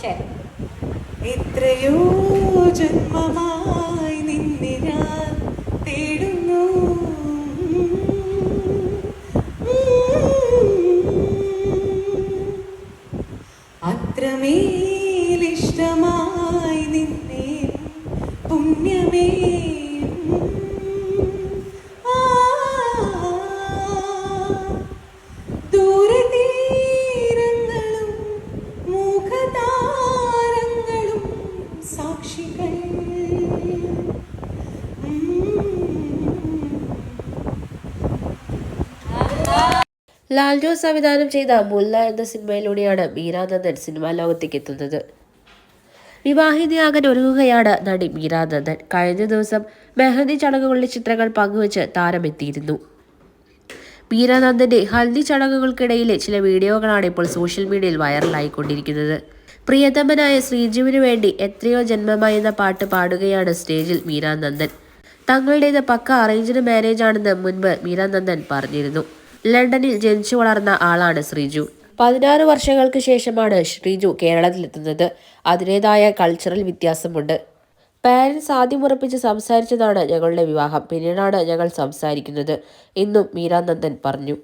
ശരി. എത്രയോ ജന്മമായി നിന്നെ ഞാൻ തേടുന്നു. അത്രമേലിഷ്ടമായി നിന്നെ പുണ്യമേ. ആ ലാൽ ജോസ് സംവിധാനം ചെയ്ത മുല്ല എന്ന സിനിമയിലൂടെയാണ് മീരാനന്ദൻ സിനിമാ ലോകത്തേക്ക് എത്തുന്നത് വിവാഹിതയാകാൻ ഒരുങ്ങുകയാണ് നടി മീരാനന്ദൻ. കഴിഞ്ഞ ദിവസം മെഹന്തി ചടങ്ങുകളുടെ ചിത്രങ്ങൾ പങ്കുവച്ച് താരമെത്തിയിരുന്നു. മീരാനന്ദന്റെ ഹൽദി ചടങ്ങുകൾക്കിടയിലെ ചില വീഡിയോകളാണ് ഇപ്പോൾ സോഷ്യൽ മീഡിയയിൽ വൈറലായിക്കൊണ്ടിരിക്കുന്നത്. പ്രിയതമനായ ശ്രീജീവിനു വേണ്ടി എത്രയോ ജന്മമായി എന്ന പാട്ട് പാടുകയാണ് സ്റ്റേജിൽ മീരാനന്ദൻ. തങ്ങളുടേത് പക്ക അറേഞ്ച്ഡ് മാരേജ് ആണെന്ന് മുൻപ് മീരാനന്ദൻ പറഞ്ഞിരുന്നു. ലണ്ടനിൽ ജനിച്ചു വളർന്ന ആളാണ് ശ്രീജു. പതിനാറ് വർഷങ്ങൾക്ക് ശേഷമാണ് ശ്രീജു കേരളത്തിലെത്തുന്നത്. അതിന്റെതായ കൾച്ചറൽ വ്യത്യാസമുണ്ട്. പാരൻസ് ആദ്യം ഉറപ്പിച്ച് സംസാരിച്ചതാണ് ഞങ്ങളുടെ വിവാഹം. പിന്നീടാണ് ഞങ്ങൾ സംസാരിക്കുന്നത്. ഇന്നും മീരാനന്ദൻ പറഞ്ഞു.